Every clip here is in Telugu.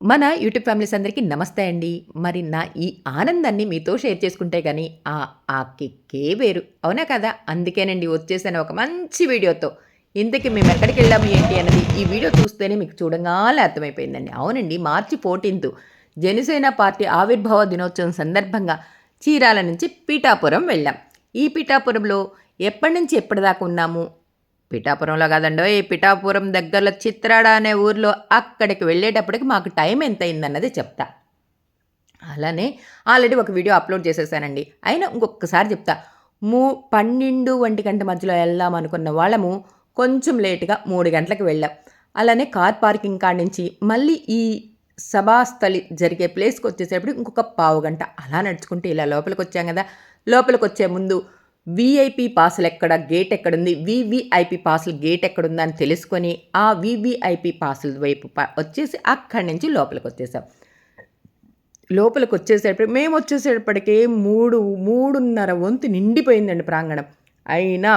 మన యూట్యూబ్ ఫ్యామిలీస్ అందరికీ నమస్తే అండి. మరి నా ఈ ఆనందాన్ని మీతో షేర్ చేసుకుంటే కానీ ఆ ఆ కిక్కే వేరు. అవునా కదా! అందుకేనండి వచ్చేసాను ఒక మంచి వీడియోతో. ఇంతకీ వెళ్ళాము ఏంటి అన్నది ఈ వీడియో చూస్తేనే మీకు చూడంగానే అర్థమైపోయిందండి. అవునండి మార్చి 14థ్ జనసేన పార్టీ ఆవిర్భావ దినోత్సవం సందర్భంగా చీరాల నుంచి పీఠాపురం వెళ్ళాం. ఈ పీఠాపురంలో ఎప్పటినుంచి ఎప్పటిదాకా ఉన్నాము పిఠాపురంలో కాదండోయ్ పిఠాపురం దగ్గరలో చిత్రాడ అనే ఊర్లో అక్కడికి వెళ్ళేటప్పటికి మాకు టైం ఎంత అయిందన్నది చెప్తా. అలానే ఆల్రెడీ ఒక వీడియో అప్లోడ్ చేసేసానండి. అయినా ఇంకొకసారి చెప్తా. మూ పన్నెండు ఒంటి గంట మధ్యలో వెళ్దాం అనుకున్న వాళ్ళము కొంచెం లేటుగా మూడు గంటలకు వెళ్ళాం. అలానే కార్ పార్కింగ్ కాడ నుంచి మళ్ళీ ఈ సభాస్థలి జరిగే ప్లేస్కి వచ్చేసేటప్పుడు ఇంకొక పావు గంట అలా నడుచుకుంటే ఇలా లోపలికి వచ్చాం కదా. లోపలికి వచ్చే ముందు వీఐపీ పాసులు ఎక్కడ? గేట్ ఎక్కడుంది? వివిఐపి పాసులు గేట్ ఎక్కడుందని అని తెలుసుకొని ఆ వివిఐపి పాసుల వైపు వచ్చేసి అక్కడి నుంచి లోపలికి వచ్చేసాం. లోపలికి వచ్చేసేటప్పటికి మేము వచ్చేసేటప్పటికే మూడు మూడున్నర వంతు నిండిపోయిందండి ప్రాంగణం. అయినా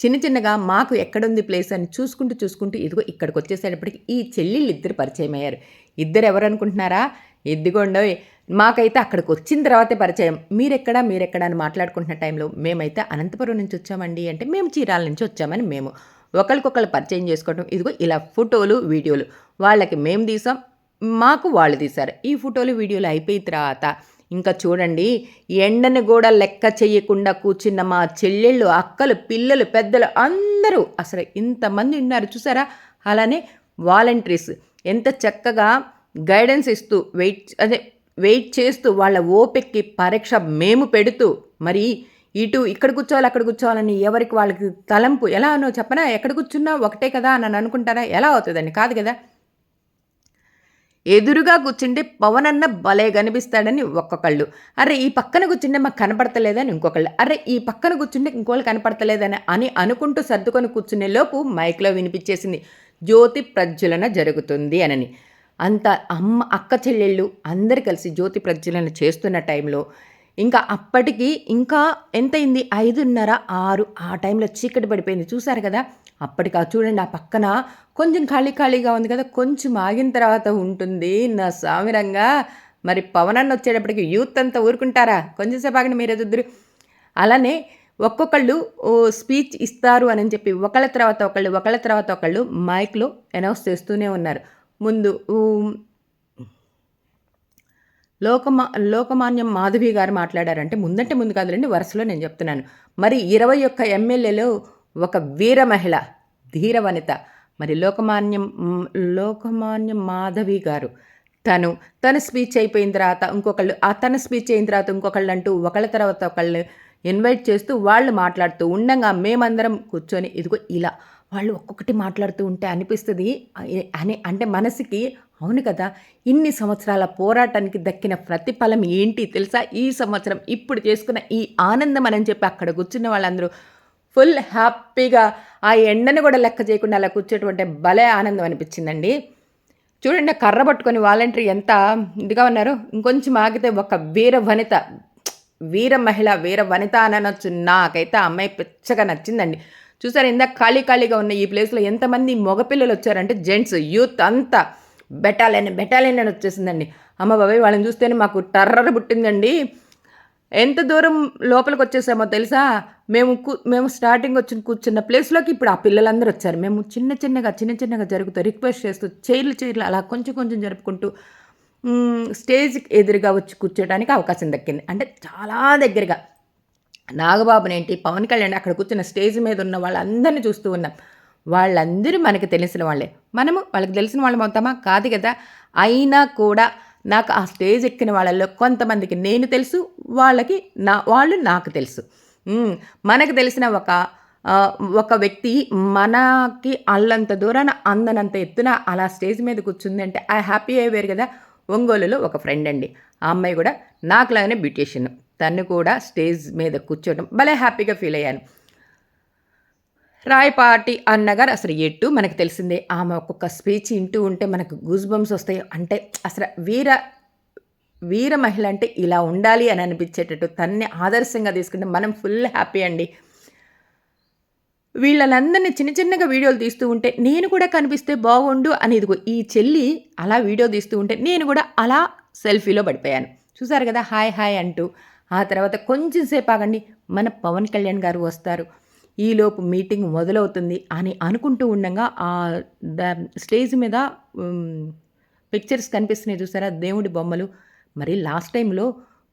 చిన్న చిన్నగా మాకు ఎక్కడుంది ప్లేస్ అని చూసుకుంటూ చూసుకుంటూ ఇదిగో ఇక్కడికి వచ్చేసేటప్పటికి ఈ చెల్లెళ్ళు ఇద్దరు పరిచయం అయ్యారు ఇద్దరు ఎవరు అనుకుంటున్నారా? ఇదిగోండో మాకైతే అక్కడికి వచ్చిన తర్వాతే పరిచయం. మీరెక్కడా మీరెక్కడా అని మాట్లాడుకుంటున్న టైంలో మేమైతే అనంతపురం నుంచి వచ్చామండి అంటే మేము చీరాల నుంచి వచ్చామని మేము ఒకరికొకరు పరిచయం చేసుకోవడం ఇదిగో ఇలా ఫోటోలు వీడియోలు వాళ్ళకి మేము తీసాం మాకు వాళ్ళు తీశారు. ఈ ఫోటోలు వీడియోలు అయిపోయిన తర్వాత ఇంకా చూడండి ఎండని కూడా లెక్క చేయకుండా కూర్చున్న మా చెల్లెళ్ళు అక్కలు పిల్లలు పెద్దలు అందరూ అసలు ఇంతమంది ఉన్నారు చూసారా? అలానే వాలంటీర్స్ ఎంత చక్కగా గైడెన్స్ ఇస్తూ వెయిట్ అదే వెయిట్ చేస్తూ వాళ్ళ ఓపిక్కి పరీక్ష మేము పెడుతూ మరి ఇటు ఇక్కడ కూర్చోవాలి అక్కడ కూర్చోవాలని ఎవరికి వాళ్ళకి తలంపు ఎలా అనో చెప్పనా? ఎక్కడ కూర్చున్నా ఒకటే కదా అని అనుకుంటారా? ఎలా అవుతుందండి? కాదు కదా. ఎదురుగా కూర్చుంటే పవన్ అన్న భలే కనిపిస్తాడని ఒక్కొక్కళ్ళు. అరే ఈ పక్కన కూర్చుంటే మాకు కనపడతలేదని ఇంకొకళ్ళు. అరే ఈ పక్కన కూర్చుంటే ఇంకోళ్ళు కనపడతలేదని అని అనుకుంటూ సర్దుకొని కూర్చునే లోపు మైక్లో వినిపించేసింది జ్యోతి ప్రజ్వలన జరుగుతుంది అనని. అంత అమ్మ అక్క చెల్లెళ్ళు అందరు కలిసి జ్యోతి ప్రజ్వలన చేస్తున్న టైంలో ఇంకా అప్పటికి ఇంకా ఎంతైంది? ఐదున్నర ఆరు ఆ టైంలో చీకటి పడిపోయింది. చూసారు కదా? అప్పటికి చూడండి ఆ పక్కన కొంచెం ఖాళీ ఖాళీగా ఉంది కదా? కొంచెం ఆగిన తర్వాత ఉంటుంది. నా సామిరంగా. మరి పవన్ అన్న వచ్చేటప్పటికి యూత్ అంతా ఊరుకుంటారా? కొంచెంసేపు ఆగండి మీరే చూద్దరు అలానే ఒక్కొక్కళ్ళు స్పీచ్ ఇస్తారు అని చెప్పి ఒకళ్ళ తర్వాత ఒకళ్ళు ఒకళ్ళ తర్వాత ఒకళ్ళు మైక్లో అనౌన్స్ చేస్తూనే ఉన్నారు. ముందు లోకమా లోకమాన్యం మాధవి గారు మాట్లాడారంటే ముందంటే ముందు కాదులండి వరుసలో నేను చెప్తున్నాను. మరి ఇరవై ఒక్క ఎమ్మెల్యేలో ఒక వీర మహిళ ధీర వనిత. మరి లోకమాన్యం లోకమాన్యం మాధవి గారు తను తన స్పీచ్ అయిపోయిన తర్వాత ఇంకొకళ్ళు ఆ తన స్పీచ్ అయిన తర్వాత ఇంకొకళ్ళు అంటూ ఒకళ్ళ తర్వాత ఒకళ్ళు ఇన్వైట్ చేస్తూ వాళ్ళు మాట్లాడుతూ ఉండగా మేమందరం కూర్చొని ఇదిగో ఇలా వాళ్ళు ఒక్కొక్కటి మాట్లాడుతూ ఉంటే అనిపిస్తుంది. అని అంటే మనసుకి అవును కదా ఇన్ని సంవత్సరాల పోరాటానికి దక్కిన ప్రతిఫలం ఏంటి తెలుసా? ఈ సంవత్సరం ఇప్పుడు చేసుకున్న ఈ ఆనందం అని చెప్పి అక్కడ కూర్చున్న వాళ్ళందరూ ఫుల్ హ్యాపీగా ఆ ఎండను కూడా లెక్క చేయకుండా అలా కూర్చోటువంటి భలే ఆనందం అనిపించిందండి. చూడండి కర్ర పట్టుకొని వాలంటరీ ఎంత ఇదిగా ఉన్నారు. ఇంకొంచెం ఆగితే ఒక వీర వనిత వీర మహిళ వీర వనిత అని అనొచ్చు. నాకైతే అమ్మాయి పిచ్చగా నచ్చిందండి. చూసారు ఇందాక ఖాళీ ఖాళీగా ఉన్న ఈ ప్లేస్లో ఎంతమంది మగపిల్లలు వచ్చారంటే జెంట్స్. యూత్ అంతా బెటాలియన్ బెటాలియన్ అని వచ్చేసిందండి. అమ్మ బాబాయ్ వాళ్ళని చూస్తేనే మాకు టర్రర్ పుట్టిందండి. ఎంత దూరం లోపలికి వచ్చేసామో తెలుసా? మేము మేము స్టార్టింగ్ వచ్చి కూర్చున్న ప్లేస్లోకి ఇప్పుడు ఆ పిల్లలందరూ వచ్చారు. మేము చిన్న చిన్నగా చిన్న చిన్నగా జరుగుతూ రిక్వెస్ట్ చేస్తూ చైర్లు చైర్లు అలా కొంచెం కొంచెం జరుపుకుంటూ స్టేజ్కి ఎదురుగా వచ్చి కూర్చోడానికి అవకాశం దక్కింది. అంటే చాలా దగ్గరగా. నాగబాబునేంటి? పవన్ కళ్యాణ్ అక్కడ కూర్చున్న స్టేజ్ మీద ఉన్న వాళ్ళందరినీ చూస్తూ ఉన్నాం. వాళ్ళందరూ మనకు తెలిసిన వాళ్ళే. మనము వాళ్ళకి తెలిసిన వాళ్ళం అవుతామా? కాదు కదా. అయినా కూడా నాకు ఆ స్టేజ్ ఎక్కిన వాళ్ళల్లో కొంతమందికి నేను తెలుసు వాళ్ళకి నా వాళ్ళు నాకు తెలుసు. మనకు తెలిసిన ఒక ఒక వ్యక్తి మనకి అల్లంత దూరాన అందనంత ఎత్తున అలా స్టేజ్ మీద కూర్చుంది అంటే ఆ హ్యాపీ అయ్యేవారు కదా. ఒంగోలులో ఒక ఫ్రెండ్ అండి. ఆ అమ్మాయి కూడా నాకులాగానే బ్యూటీషియన్. తను కూడా స్టేజ్ మీద కూర్చోవడం భలే హ్యాపీగా ఫీల్ అయ్యాను. రాయపాటి అన్నగారు అసలు ఎట్టు మనకు తెలిసిందే ఆమె ఒక్కొక్క స్పీచ్ ఇంటూ ఉంటే మనకు గూస్ బంప్స్ వస్తాయి. అంటే అసలు వీర వీర మహిళ అంటే ఇలా ఉండాలి అని అనిపించేటట్టు తన్ని ఆదర్శంగా తీసుకుంటే మనం ఫుల్ హ్యాపీ అండి. వీళ్ళనందరినీ చిన్న చిన్నగా వీడియోలు తీస్తూ ఉంటే నేను కూడా కనిపిస్తే బాగుండు అని ఇదిగో ఈ చెల్లి అలా వీడియో తీస్తూ ఉంటే నేను కూడా అలా సెల్ఫీలో పడిపోయాను. చూసారు కదా హాయ్ హాయ్ అంటూ ఆ తర్వాత కొంచెం సేపు ఆగండి. మన పవన్ కళ్యాణ్ గారు వస్తారు. ఈలోపు మీటింగ్ మొదలవుతుంది అని అనుకుంటూ ఉండగా ఆ స్టేజ్ మీద పిక్చర్స్ కనిపిస్తున్నాయి చూసారా? దేవుడి బొమ్మలు. మరి లాస్ట్ టైంలో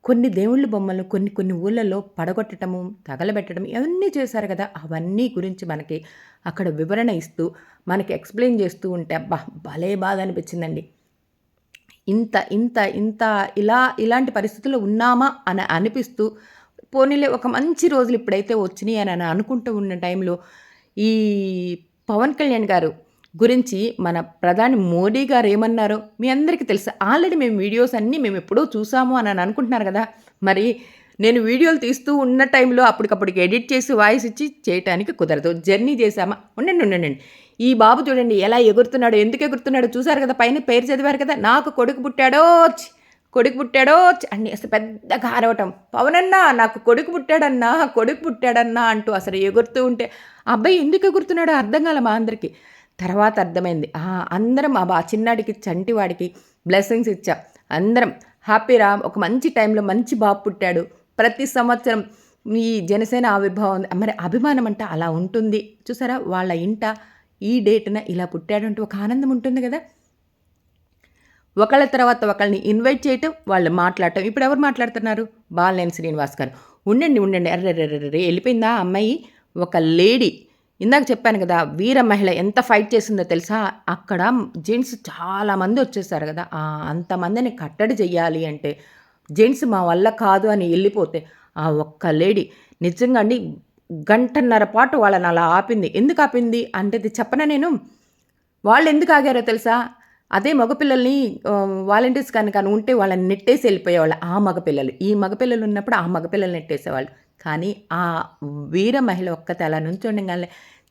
కొన్ని దేవుళ్ళ బొమ్మలను కొన్ని కొన్ని ఊళ్ళల్లో పడగొట్టడము తగలబెట్టడం ఇవన్నీ చేశారు కదా. అవన్నీ గురించి మనకి అక్కడ వివరణ ఇస్తూ మనకి ఎక్స్ప్లెయిన్ చేస్తూ ఉంటే అబ్బా భలే బాధ అనిపించిందండి. ఇంత ఇంత ఇంత ఇలా ఇలాంటి పరిస్థితుల్లో ఉన్నామా అని అనిపిస్తూ పోనీలే ఒక మంచి రోజులు ఇప్పుడైతే వచ్చినాయి అని అనుకుంటూ ఉన్న టైంలో ఈ పవన్ కళ్యాణ్ గారు గురించి మన ప్రధాని మోడీ గారు ఏమన్నారో మీ అందరికీ తెలుసు. ఆల్రెడీ మేము వీడియోస్ అన్నీ మేము ఎప్పుడో చూసాము అని అనుకుంటున్నారు కదా. మరి నేను వీడియోలు తీస్తూ ఉన్న టైంలో అప్పటికప్పటికి ఎడిట్ చేసి వాయిస్ ఇచ్చి చేయటానికి కుదరదు. జర్నీ చేసామా ఉండండి ఉండండి. ఈ బాబు చూడండి ఎలా ఎగురుతున్నాడు ఎందుకు ఎగురుతున్నాడు చూసారు కదా పైన పేరు చదివారు కదా నాకు కొడుకు పుట్టాడో కొడుకు పుట్టాడో అని అసలు పెద్దగా అరవటం. పవనన్నా నాకు కొడుకు పుట్టాడన్నా కొడుకు పుట్టాడన్నా అంటూ అసలు ఎగురుతూ ఉంటే అబ్బాయి ఎందుకు ఎగురుతున్నాడో అర్థం కాల మా అందరికీ. తర్వాత అర్థమైంది అందరం ఆ చిన్నాడికి చంటివాడికి బ్లెస్సింగ్స్ ఇచ్చా. అందరం హ్యాపీ ఒక మంచి టైంలో మంచి బాబు పుట్టాడు. ప్రతి సంవత్సరం ఈ జనసేన ఆవిర్భావం మరి అభిమానం అంటే అలా ఉంటుంది. చూసారా వాళ్ళ ఇంట ఈ డేట్న ఇలా పుట్టాడు అంటే ఒక ఆనందం ఉంటుంది కదా. ఒకళ్ళ తర్వాత ఒకళ్ళని ఇన్వైట్ చేయటం వాళ్ళు మాట్లాడటం. ఇప్పుడు ఎవరు మాట్లాడుతున్నారు? బాలనేని శ్రీనివాస్ గారు. ఉండండి ఉండండి. అర్రెర్రెర్రె వెళ్ళిపోయిందా అమ్మాయి? ఒక లేడీ. ఇందాక చెప్పాను కదా వీర మహిళ ఎంత ఫైట్ చేసిందో తెలుసా? అక్కడ జెంట్స్ చాలామంది వచ్చేసారు కదా. అంతమందిని కట్టడి చెయ్యాలి అంటే జెంట్స్ మా వల్ల కాదు అని వెళ్ళిపోతే ఆ ఒక్క లేడీ. నిజంగా అండి గంటన్నర పాటు వాళ్ళని అలా ఆపింది. ఎందుకు ఆపింది? అంటే చెప్పనా నేను? వాళ్ళు ఎందుకు ఆగారో తెలుసా? అదే మగపిల్లల్ని వాలంటీర్స్ కనుక ఉంటే వాళ్ళని నెట్టేసి వెళ్ళిపోయేవాళ్ళు ఆ మగపిల్లలు. ఈ మగపిల్లలు ఉన్నప్పుడు ఆ మగపిల్లలు నెట్టేసేవాళ్ళు. కానీ ఆ వీర మహిళ ఒక్కతే అలా నుంచుండగానే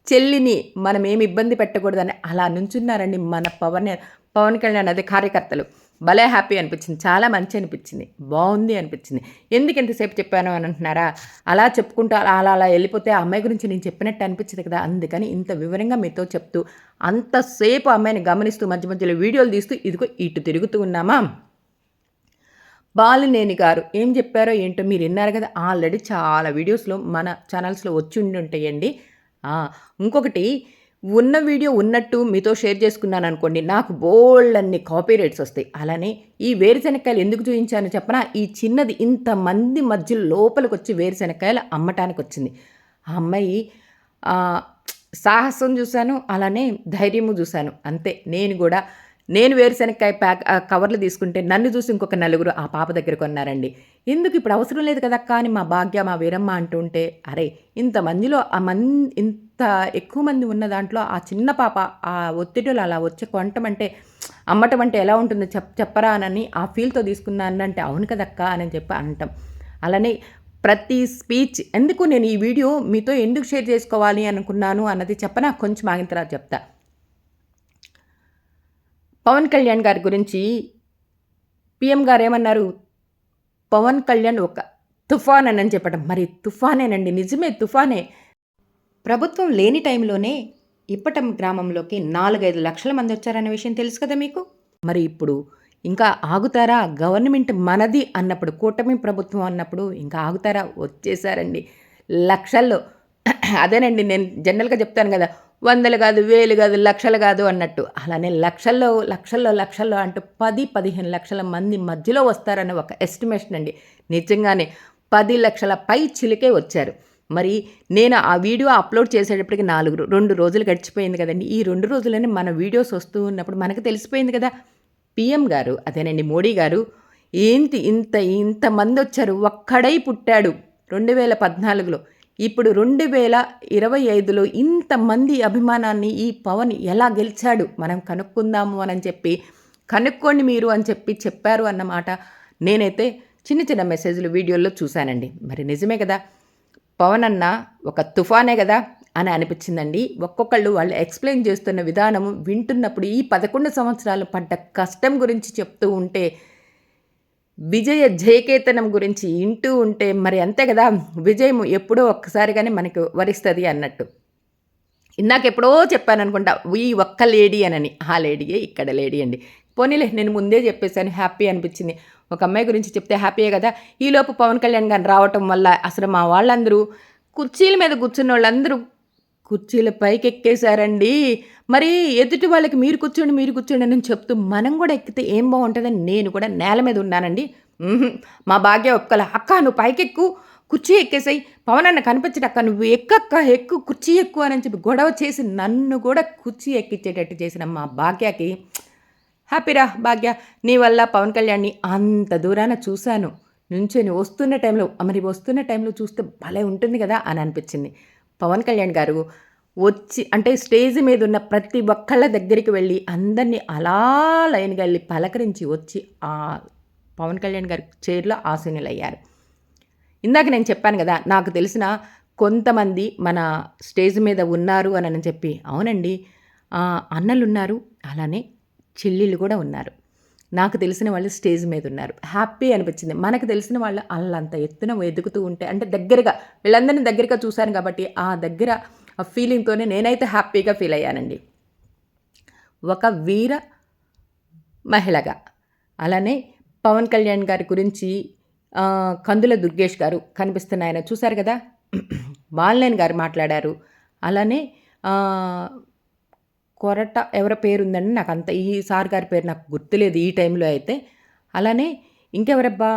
చెల్లిని మనం ఏమి ఇబ్బంది పెట్టకూడదని అలా నుంచున్నారండి మన పవన్ పవన్ కళ్యాణ్ అదే కార్యకర్తలు. భలే హ్యాపీ అనిపించింది. చాలా మంచి అనిపించింది. బాగుంది అనిపించింది. ఎందుకు ఎంతసేపు చెప్పాను అని అంటున్నారా? అలా చెప్పుకుంటూ అలా అలా అలా వెళ్ళిపోతే ఆ అమ్మాయి గురించి నేను చెప్పినట్టు అనిపించింది కదా? అందుకని ఇంత వివరంగా మీతో చెప్తూ అంతసేపు అమ్మాయిని గమనిస్తూ మధ్య మధ్యలో వీడియోలు తీస్తూ ఇదిగో ఇటు తిరుగుతూ ఉన్నామా? బాలినేని గారు ఏం చెప్పారో ఏంటో మీరు విన్నారు కదా? ఆల్రెడీ చాలా వీడియోస్లో మన ఛానల్స్లో వచ్చి ఉండి ఉంటాయండి. ఇంకొకటి ఉన్న వీడియో ఉన్నట్టు మీతో షేర్ చేసుకున్నాను అనుకోండి నాకు బోల్డ్ అన్ని కాపీ రేట్స్ వస్తాయి. అలానే ఈ వేరుశెనక్కాయలు ఎందుకు చూపించాను చెప్పనా? ఈ చిన్నది ఇంతమంది మధ్య లోపలికి వచ్చి వేరుశెనక్కాయలు అమ్మటానికి వచ్చింది ఆ అమ్మాయి సాహసం చూశాను అలానే ధైర్యము చూశాను. అంతే నేను కూడా నేను వేరుశెనక్కాయ ప్యాక్ కవర్లు తీసుకుంటే నన్ను చూసి ఇంకొక నలుగురు ఆ పాప దగ్గర కొన్నారండి. ఎందుకు ఇప్పుడు అవసరం లేదు కదక్కా అని మా భాగ్య మా వీరమ్మ అంటుంటే అరే ఇంతమందిలో ఆ మన్ ఇంత ఎక్కువ మంది ఉన్న దాంట్లో ఆ చిన్న పాప ఆ ఒత్తిడిలో అలా వచ్చే కొంటమంటే అంటే అమ్మటం అంటే ఎలా ఉంటుందో చెప్ చెప్పరా అని ఆ ఫీల్తో తీసుకున్నానంటే అవును కదక్క అని చెప్పి అంటాం అలానే ప్రతి స్పీచ్ ఎందుకు నేను ఈ వీడియో మీతో ఎందుకు షేర్ చేసుకోవాలి అనుకున్నాను అన్నది చెప్పనా? కొంచెం ఆగిన తర్వాత చెప్తా. పవన్ కళ్యాణ్ గారి గురించి పిఎం గారు ఏమన్నారు? పవన్ కళ్యాణ్ ఒక తుఫాన్ అని చెప్పడం మరి తుఫానేనండి నిజమే తుఫానే. ప్రభుత్వం లేని టైంలోనే ఇప్పటం గ్రామంలోకి నాలుగైదు లక్షల మంది వచ్చారనే విషయం తెలుసు కదా మీకు? మరి ఇప్పుడు ఇంకా ఆగుతారా? గవర్నమెంట్ మనది అన్నప్పుడు కూటమి ప్రభుత్వం అన్నప్పుడు ఇంకా ఆగుతారా? వచ్చేసారండి. లక్షల్లో. అదేనండి నేను జనరల్గా చెప్తాను కదా వందలు కాదు వేలు కాదు లక్షలు కాదు అన్నట్టు. అలానే లక్షల్లో లక్షల్లో లక్షల్లో అంటూ పది పదిహేను లక్షల మంది మధ్యలో వస్తారన్న ఒక ఎస్టిమేషన్ అండి. నిజంగానే పది లక్షల పై చిలికే వచ్చారు. మరి నేను ఆ వీడియో అప్లోడ్ చేసేటప్పటికి నాలుగు రెండు రోజులు గడిచిపోయింది కదండి. ఈ రెండు రోజులని మన వీడియోస్ వస్తూ ఉన్నప్పుడు మనకు తెలిసిపోయింది కదా. పిఎం గారు అదేనండి మోడీ గారు ఏంటి ఇంత ఇంతమంది వచ్చారు? ఒక్కడై పుట్టాడు రెండు వేల పద్నాలుగులో. ఇప్పుడు రెండు వేల ఇరవై ఐదులో ఇంతమంది అభిమానాన్ని ఈ పవన్ ఎలా గెలిచాడు? మనం కనుక్కుందాము అని చెప్పి కనుక్కోండి మీరు అని చెప్పి చెప్పారు అన్నమాట. నేనైతే చిన్న చిన్న మెసేజ్లు వీడియోల్లో చూశానండి. మరి నిజమే కదా. పవన్ అన్న ఒక తుఫానే కదా అని అనిపించిందండి. ఒక్కొక్కళ్ళు వాళ్ళు ఎక్స్ప్లెయిన్ చేస్తున్న విధానం వింటున్నప్పుడు ఈ పదకొండు సంవత్సరాలు పడ్డ కష్టం గురించి చెప్తూ ఉంటే విజయ జయకేతనం గురించి ఇంటూ ఉంటే మరి అంతే కదా విజయం ఎప్పుడో ఒక్కసారిగానే మనకు వరిస్తుంది అన్నట్టు. ఇందాక ఎప్పుడో చెప్పాను అనుకుంటా ఈ ఒక్క లేడీ అనని. ఆ లేడీయే ఇక్కడ లేడీ అండి. పోనీలే నేను ముందే చెప్పేశాను హ్యాపీ అనిపించింది. ఒక అమ్మాయి గురించి చెప్తే హ్యాపీయే కదా. ఈలోపు పవన్ కళ్యాణ్ గారు రావటం వల్ల అసలు మా వాళ్ళందరూ కుర్చీల మీద కూర్చున్న వాళ్ళందరూ కుర్చీల పైకి ఎక్కేశారండి. మరి ఎదుటి వాళ్ళకి మీరు కూర్చోండి మీరు కూర్చోండి అని చెప్తూ మనం కూడా ఎక్కితే ఏం బాగుంటుందని నేను కూడా నేల మీద ఉన్నానండి. మా భాగ్య ఒక్కల అక్క నువ్వు పైకెక్కు కుర్చీ ఎక్కేసాయి. పవన్ అన్న కనిపించడు అక్క నువ్వు ఎక్కక్క ఎక్కు కుర్చీ ఎక్కువ అని చెప్పి గొడవ చేసి నన్ను కూడా కుర్చీ ఎక్కించేటట్టు చేసిన మా భాగ్యకి హ్యాపీరా భాగ్య. నీ వల్ల పవన్ కళ్యాణ్ని అంత దూరాన చూశాను. నుంచొని వస్తున్న టైంలో మరి వస్తున్న టైంలో చూస్తే భలే ఉంటుంది కదా అని అనిపించింది. పవన్ కళ్యాణ్ గారు వచ్చి అంటే స్టేజ్ మీద ఉన్న ప్రతి ఒక్కళ్ళ దగ్గరికి వెళ్ళి అందరినీ అలా లైన్గా వెళ్ళి పలకరించి వచ్చి ఆ పవన్ కళ్యాణ్ గారి చైర్లో ఆసీనులయ్యారు. ఇందాక నేను చెప్పాను కదా నాకు తెలిసిన కొంతమంది మన స్టేజ్ మీద ఉన్నారు అని అని చెప్పి. అవునండి. ఆ, అన్నలు ఉన్నారు అలానే చెల్లెళ్ళు కూడా ఉన్నారు. నాకు తెలిసిన వాళ్ళు స్టేజ్ మీద ఉన్నారు. హ్యాపీ అనిపించింది. మనకు తెలిసిన వాళ్ళు వాళ్ళంత ఎత్తున ఎదుగుతూ ఉంటే అంటే దగ్గరగా వీళ్ళందరినీ దగ్గరగా చూశాను కాబట్టి ఆ దగ్గర ఆ ఫీలింగ్తోనే నేనైతే హ్యాపీగా ఫీల్ అయ్యానండి. ఒక వీర మహిళగా అలానే పవన్ కళ్యాణ్ గారి గురించి కందుల దుర్గేష్ గారు కనిపిస్తున్న ఆయన చూశారు కదా? బాలనేని గారు మాట్లాడారు. అలానే కొరట ఎవరి పేరు ఉందండి నాకు అంత ఈ సార్ గారి పేరు నాకు గుర్తులేదు ఈ టైంలో అయితే. అలానే ఇంకెవరబ్బా?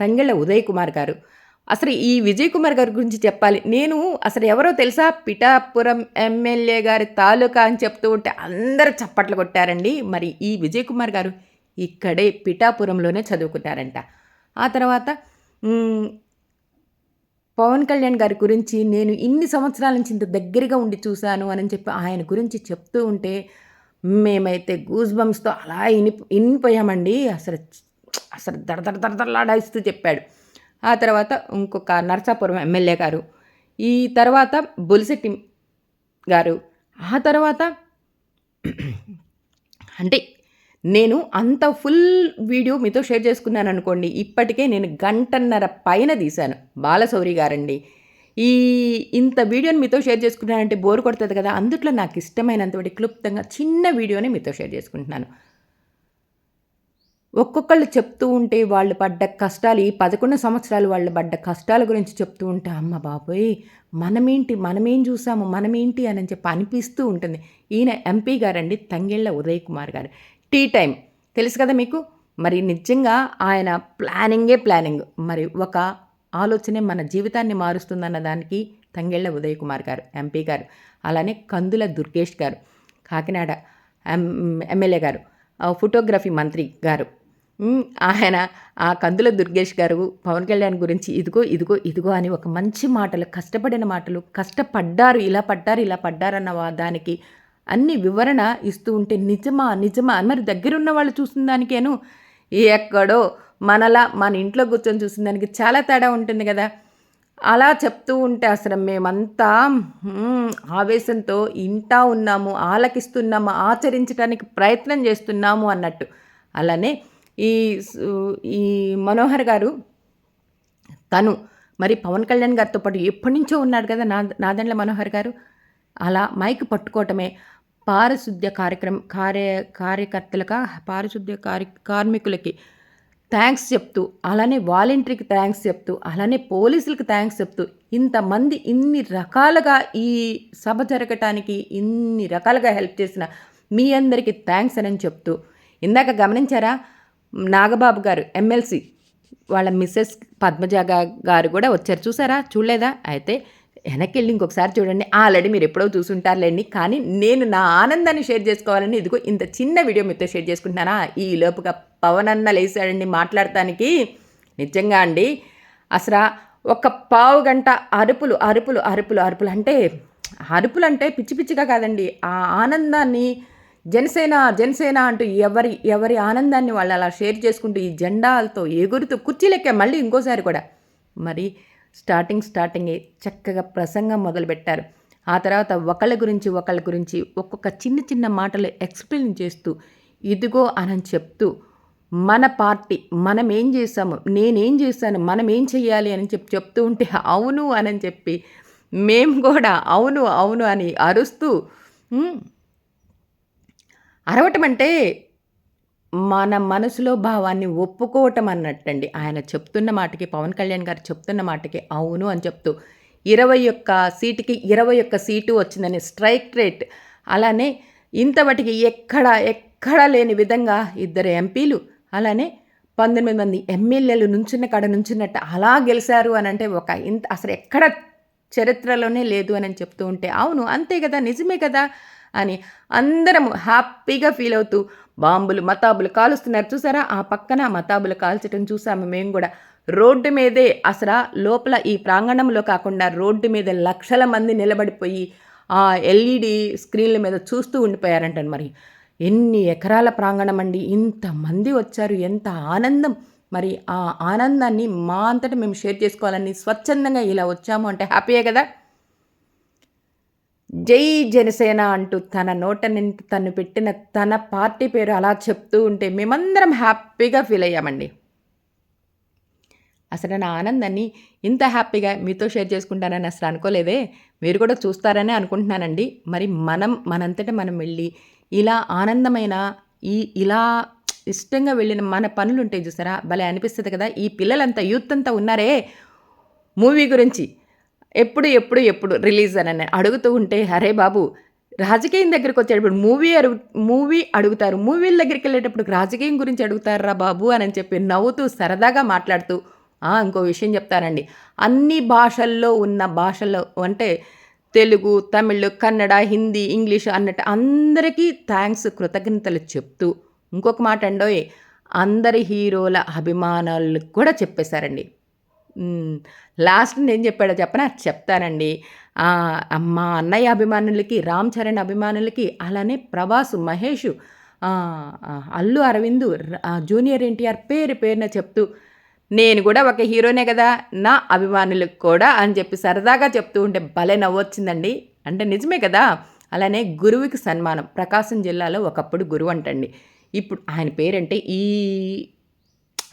తంగెళ్ళ ఉదయ్ కుమార్ గారు. అసలు ఈ విజయ్ కుమార్ గారి గురించి చెప్పాలి. నేను అసలు ఎవరో తెలుసా? పిఠాపురం ఎమ్మెల్యే గారి తాలూకా అని చెప్తూ ఉంటే అందరూ చప్పట్లు కొట్టారండి. మరి ఈ విజయ్ కుమార్ గారు ఇక్కడే పిఠాపురంలోనే చదువుకున్నారంట ఆ తర్వాత పవన్ కళ్యాణ్ గారి గురించి నేను ఇన్ని సంవత్సరాల నుంచి ఇంత దగ్గరగా ఉండి చూశాను అని చెప్పి ఆయన గురించి చెప్తూ ఉంటే మేమైతే గూస్ బంప్స్తో అలా ఇని ఇనిపోయామండి. అసలు అసలు దడదడ దడదడలాడాయిస్తూ చెప్పాడు. ఆ తర్వాత ఇంకొక నరసాపురం ఎమ్మెల్యే గారు. ఈ తర్వాత బొలిశెట్టి గారు. ఆ తర్వాత అంటే నేను అంత ఫుల్ వీడియో మీతో షేర్ చేసుకున్నాను అనుకోండి ఇప్పటికే నేను గంటన్నర పైన తీశాను. బాలశౌరి గారండి. ఈ ఇంత వీడియోని మీతో షేర్ చేసుకున్నానంటే బోర్ కొడుతుంది కదా అందుట్లో నాకు ఇష్టమైనంత క్లుప్తంగా చిన్న వీడియోని మీతో షేర్ చేసుకుంటున్నాను. ఒక్కొక్కళ్ళు చెప్తూ ఉంటే వాళ్ళు పడ్డ కష్టాలు ఈ పదకొండు సంవత్సరాలు వాళ్ళు పడ్డ కష్టాల గురించి చెప్తూ ఉంటే అమ్మ బాబోయ్ మనమేంటి మనమేం చూసాము మనమేంటి అని చెప్పి అనిపిస్తూ ఉంటుంది. ఈయన ఎంపీ గారండి తంగిళ్ళ ఉదయ్ కుమార్ గారు. Tea time. తెలుసు కదా మీకు? మరి నిజంగా ఆయన ప్లానింగే ప్లానింగ్. మరి ఒక ఆలోచనే మన జీవితాన్ని మారుస్తుందన్న దానికి తంగెళ్ళ ఉదయ్ కుమార్ గారు ఎంపీ గారు అలానే కందుల దుర్గేష్ గారు కాకినాడ ఎమ్మెల్యే గారు ఫోటోగ్రఫీ మంత్రి గారు. ఆయన ఆ కందుల దుర్గేష్ గారు పవన్ కళ్యాణ్ గురించి ఇదిగో ఇదిగో ఇదిగో అని ఒక మంచి మాటలు కష్టపడిన మాటలు కష్టపడ్డారు ఇలా పడ్డారు ఇలా పడ్డారన్న దానికి అన్ని వివరణ ఇస్తూ ఉంటే నిజమా నిజమా మరి దగ్గరున్న వాళ్ళు చూసిన దానికేను ఎక్కడో మనలా మన ఇంట్లో కూర్చొని చూసిన దానికి చాలా తేడా ఉంటుంది కదా. అలా చెప్తూ ఉంటే అసలు మేమంతా ఆవేశంతో ఇంటా ఉన్నాము ఆలకిస్తున్నాము ఆచరించడానికి ప్రయత్నం చేస్తున్నాము అన్నట్టు. అలానే ఈ సు- ఈ మనోహర్ గారు తను మరి పవన్ కళ్యాణ్ గారితో పాటు ఎప్పటి నుంచో ఉన్నాడు కదా నా నాదండ్ల మనోహర్ గారు? అలా మైక్ పట్టుకోవటమే పారిశుద్ధ్య కార్యక్రమం కార్య కార్యకర్తలుగా పారిశుద్ధ్య కార్య కార్మికులకి థ్యాంక్స్ చెప్తూ అలానే వాలంటరీకి థ్యాంక్స్ చెప్తూ అలానే పోలీసులకు థ్యాంక్స్ చెప్తూ ఇంతమంది ఇన్ని రకాలుగా ఈ సభ జరగటానికి ఇన్ని రకాలుగా హెల్ప్ చేసిన మీ అందరికీ థ్యాంక్స్ అని చెప్తూ ఇందాక గమనించారా? నాగబాబు గారు ఎమ్మెల్సీ వాళ్ళ మిస్సెస్ పద్మజ గారు కూడా వచ్చారు. చూసారా? చూడలేదా? అయితే వెనక్కి వెళ్ళి ఇంకొకసారి చూడండి. ఆల్రెడీ మీరు ఎప్పుడో చూసుంటారులేండి. కానీ నేను నా ఆనందాన్ని షేర్ చేసుకోవాలని ఇదిగో ఇంత చిన్న వీడియో మీతో షేర్ చేసుకుంటున్నానా? ఈ లోపుగా పవన్ అన్న లేచాడండి మాట్లాడటానికి. నిజంగా అండి అసలు ఒక పావు గంట అరుపులు అరుపులు అరుపులు అరుపులు అంటే అరుపులు అంటే పిచ్చి పిచ్చిగా కాదండి. ఆ ఆనందాన్ని జనసేన జనసేన అంటూ ఎవరి ఎవరి ఆనందాన్ని వాళ్ళు అలా షేర్ చేసుకుంటూ ఈ జెండాలతో ఎగురుతూ కుర్చీలెక్కే మళ్ళీ ఇంకోసారి కూడా. మరి స్టార్టింగ్ స్టార్టింగే చక్కగా ప్రసంగం మొదలుపెట్టారు. ఆ తర్వాత ఒకళ్ళ గురించి ఒకళ్ళ గురించి ఒక్కొక్క చిన్న చిన్న మాటలు ఎక్స్ప్లెయిన్ చేస్తూ ఇదిగో అని చెప్తూ మన పార్టీ మనం ఏం చేసాము నేనేం చేశాను మనం ఏం చెయ్యాలి అని చెప్పి చెప్తూ ఉంటే అవును అని చెప్పి మేము కూడా అవును అవును అని అరుస్తూ అరవటం అంటే మన మనసులో భావాన్ని ఒప్పుకోవటం అన్నట్టండి. ఆయన చెప్తున్న మాటకి పవన్ కళ్యాణ్ గారు చెప్తున్న మాటకి అవును అని చెప్తూ ఇరవై ఒక్క సీటుకి ఇరవై ఒక్క సీటు వచ్చిందని స్ట్రైక్ రేట్. అలానే ఇంతవటికి ఎక్కడ ఎక్కడ లేని విధంగా ఇద్దరు ఎంపీలు అలానే పంతొమ్మిది మంది ఎమ్మెల్యేలు నుంచున్న కాడ నుంచున్నట్టు అలా గెలిచారు అని అంటే ఒక ఇంత అసలు ఎక్కడ చరిత్రలోనే లేదు అని చెప్తూ ఉంటే అవును అంతే కదా నిజమే కదా. అని అందరం హ్యాపీగా ఫీల్ అవుతూ బాంబులు మతాబులు కాలుస్తున్నారు. చూసారా? ఆ పక్కన మతాబులు కాల్చడం చూసాము మేము కూడా. రోడ్డు మీదే అసలు లోపల ఈ ప్రాంగణంలో కాకుండా రోడ్డు మీద లక్షల మంది నిలబడిపోయి ఆ ఎల్ఈడి స్క్రీన్ల మీద చూస్తూ ఉండిపోయారంట మరి. ఎన్ని ఎకరాల ప్రాంగణం అండి ఇంతమంది వచ్చారు. ఎంత ఆనందం! మరి ఆ ఆనందాన్ని మా అంతటా మేము షేర్ చేసుకోవాలని స్వచ్ఛందంగా ఇలా వచ్చాము అంటే హ్యాపీయే కదా! జై జనసేన అంటూ తన నోట నింటి తను పెట్టిన తన పార్టీ పేరు అలా చెప్తూ ఉంటే మేమందరం హ్యాపీగా ఫీల్ అయ్యామండి. అసలు నా ఆనందాన్ని ఇంత హ్యాపీగా మీతో షేర్ చేసుకుంటానని అసలు అనుకోలేదే. మీరు కూడా చూస్తారని అనుకుంటున్నానండి. మరి మనం మనంతట మనం వెళ్ళి ఇలా ఆనందమైన ఈ ఇలా ఇష్టంగా వెళ్ళిన మన పనులు ఉంటాయి చూసారా? భలే అనిపిస్తుంది కదా. ఈ పిల్లలంతా యూత్ అంతా ఉన్నారే. మూవీ గురించి ఎప్పుడు ఎప్పుడు ఎప్పుడు రిలీజ్ అని అడుగుతూ ఉంటే అరే బాబు రాజకీయం దగ్గరికి వచ్చేటప్పుడు మూవీ అడుగు మూవీ అడుగుతారు. మూవీల దగ్గరికి వెళ్ళేటప్పుడు రాజకీయం గురించి అడుగుతారా బాబు అని చెప్పి నవ్వుతూ సరదాగా మాట్లాడుతూ ఇంకో విషయం చెప్తానండి. అన్ని భాషల్లో ఉన్న భాషల్లో అంటే తెలుగు తమిళ్ కన్నడ హిందీ ఇంగ్లీష్ అన్నట్టు అందరికీ థ్యాంక్స్ కృతజ్ఞతలు చెప్తూ ఇంకొక మాట అండోయ్ అందరి హీరోల అభిమానాలు కూడా చెప్పేశారండి. లాస్ట్ నేను చెప్పాడో చెప్పనా? చెప్తానండి. మా అన్నయ్య అభిమానులకి రామ్ చరణ్ అభిమానులకి అలానే ప్రభాస్ మహేష్ అల్లు అరవింద్ జూనియర్ ఎన్టీఆర్ పేరు పేరున చెప్తూ నేను కూడా ఒక హీరోనే కదా నా అభిమానులకు కూడా అని చెప్పి సరదాగా చెప్తూ ఉంటే భలే నవ్వొచ్చిందండి. అంటే నిజమే కదా? అలానే గురువుకి సన్మానం ప్రకాశం జిల్లాలో ఒకప్పుడు గురువు అంటండి. ఇప్పుడు ఆయన పేరంటే ఈ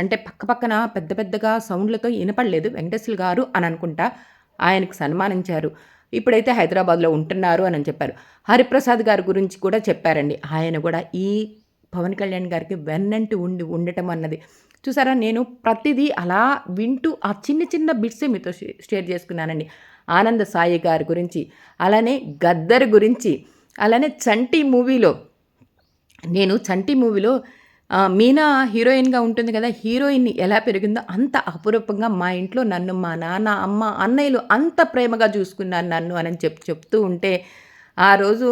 అంటే పక్కపక్కన పెద్ద పెద్దగా సౌండ్లతో వినపడలేదు వెంకటేశ్వర గారు అని అనుకుంటా. ఆయనకు సన్మానించారు. ఇప్పుడైతే హైదరాబాద్లో ఉంటున్నారు అని చెప్పారు. హరిప్రసాద్ గారి గురించి కూడా చెప్పారండి. ఆయన కూడా ఈ పవన్ కళ్యాణ్ గారికి వెన్నంటి ఉండి ఉండటం అన్నది. చూసారా నేను ప్రతిదీ అలా వింటూ ఆ చిన్న చిన్న బిట్సే మీతో షేర్ చేసుకున్నానండి. ఆనంద సాయి గారి గురించి అలానే గద్దర్ గురించి అలానే చంటి మూవీలో నేను చంటి మూవీలో మీనా హీరోయిన్గా ఉంటుంది కదా హీరోయిన్ ఎలా పెరిగిందో అంత అపురూపంగా మా ఇంట్లో నన్ను మా నాన్న అమ్మ అన్నయ్యలు అంత ప్రేమగా చూసుకున్నారు నన్ను అని చెప్పి చెప్తూ ఉంటే ఆ రోజు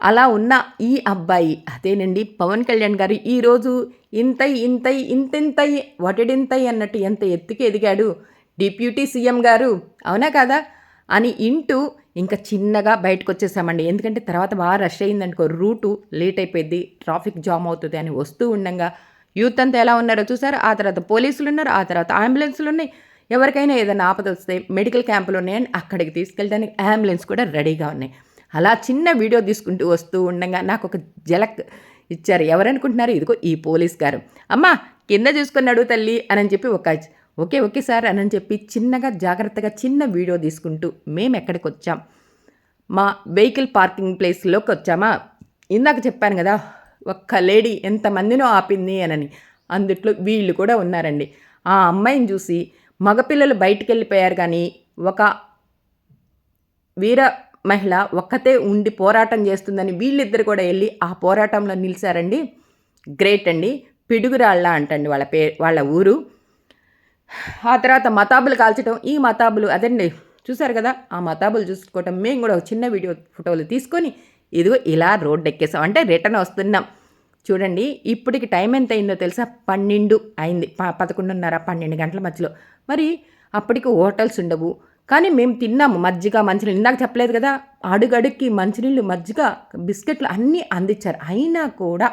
అలా ఉన్న ఈ అబ్బాయి అదేనండి పవన్ కళ్యాణ్ గారు ఈరోజు ఇంతై ఇంతై ఇంతింతై వటిడింతై అన్నట్టు ఎంత ఎత్తుకి ఎదిగాడు డిప్యూటీ సీఎం గారు అవునా కదా అని ఇంటూ ఇంకా చిన్నగా బయటకు వచ్చేసామండి ఎందుకంటే తర్వాత బాగా రష్ అయిందనుకో రూటు లేట్ అయిపోయింది ట్రాఫిక్ జామ్ అవుతుంది అని వస్తూ ఉండగా యూత్ అంతా ఎలా ఉన్నారో చూసారు? ఆ తర్వాత పోలీసులు ఉన్నారు ఆ తర్వాత అంబులెన్స్లు ఉన్నాయి. ఎవరికైనా ఏదైనా ఆపద వస్తే మెడికల్ క్యాంపులు ఉన్నాయని అక్కడికి తీసుకెళ్ళడానికి అంబులెన్స్ కూడా రెడీగా ఉన్నాయి. అలా చిన్న వీడియో తీసుకుంటూ వస్తూ ఉండగా నాకు ఒక జలక్ ఇచ్చారు. ఎవరనుకుంటున్నారు? ఇదిగో ఈ పోలీస్ గారు. అమ్మా కింద చూసుకున్నాడు తల్లి అని చెప్పి ఒక ఓకే ఓకే సార్ అని చెప్పి చిన్నగా జాగ్రత్తగా చిన్న వీడియో తీసుకుంటూ మేము ఎక్కడికి వచ్చాం? మా వెహికల్ పార్కింగ్ ప్లేస్లోకి వచ్చామా? ఇందాక చెప్పాను కదా ఒక్క లేడీ ఎంతమందినో ఆపింది అనని. అందుట్లో వీళ్ళు కూడా ఉన్నారండి. ఆ అమ్మాయిని చూసి మగపిల్లలు బయటికి వెళ్ళిపోయారు కానీ ఒక వీర మహిళ ఒక్కతే ఉండి పోరాటం చేస్తుందని వీళ్ళిద్దరు కూడా వెళ్ళి ఆ పోరాటంలో నిలిచారండి. గ్రేట్ అండి. పిడుగురాళ్ళ అంటండి వాళ్ళ పే వాళ్ళ ఊరు. ఆ తర్వాత మతాబులు కాల్చడం ఈ మతాబులు అదండి. చూసారు కదా ఆ మతాబులు చూసుకోవటం. మేము కూడా ఒక చిన్న వీడియో ఫోటోలు తీసుకొని ఇదిగో ఇలా రోడ్డు ఎక్కేసాం. అంటే రిటర్న్ వస్తున్నాం. చూడండి ఇప్పటికి టైం ఎంత అయిందో తెలుసా? పన్నెండు అయింది. పదకొండున్నర పన్నెండు గంటల మధ్యలో. మరి అప్పటికి హోటల్స్ ఉండవు. కానీ మేము తిన్నాము మజ్జిగ మంచినీళ్ళు. ఇందాక చెప్పలేదు కదా అడుగడుక్కి మంచినీళ్ళు మజ్జిగ బిస్కెట్లు అన్నీ అందించారు. అయినా కూడా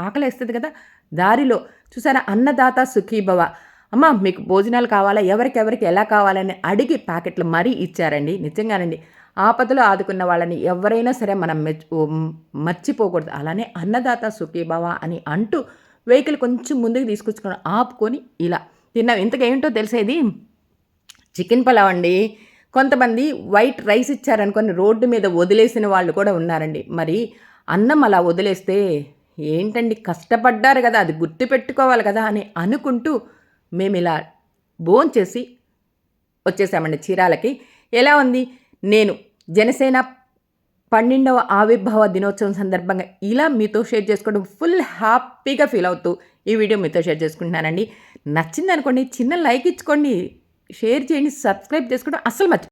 ఆకలి వేస్తుంది కదా దారిలో. చూసారా అన్నదాత సుఖీభవ. అమ్మ మీకు భోజనాలు కావాలా? ఎవరికెవరికి ఎలా కావాలని అడిగి ప్యాకెట్లు మరీ ఇచ్చారండి. నిజంగానండి. ఆపదలో ఆదుకున్న వాళ్ళని ఎవరైనా సరే మనం మర్చిపోకూడదు. అలానే అన్నదాత సుఖీభవ అని అంటూ వెహికల్ కొంచెం ముందుకు తీసుకొచ్చుకొని ఆపుకొని ఇలా తిన్నాం. ఇంతకేమిటో తెలిసేది చికెన్ పలావ్ అండి. కొంతమంది వైట్ రైస్ ఇచ్చారనుకొని రోడ్డు మీద వదిలేసిన వాళ్ళు కూడా ఉన్నారండి. మరి అన్నం అలా వదిలేస్తే ఏంటండి? కష్టపడ్డారు కదా అది గుర్తుపెట్టుకోవాలి కదా అని అనుకుంటూ మేము ఇలా భోంచేసి వచ్చేసామండి చీరాలకి. ఎలా ఉంది? నేను జనసేన పన్నెండవ ఆవిర్భావ దినోత్సవం సందర్భంగా ఇలా మీతో షేర్ చేసుకోవడం ఫుల్ హ్యాపీగా ఫీల్ అవుతూ ఈ వీడియో మీతో షేర్ చేసుకుంటున్నానండి. నచ్చింది అనుకోండి చిన్న లైక్ ఇచ్చుకోండి షేర్ చేయండి సబ్స్క్రైబ్ చేసుకోవడం అస్సలు మర్చి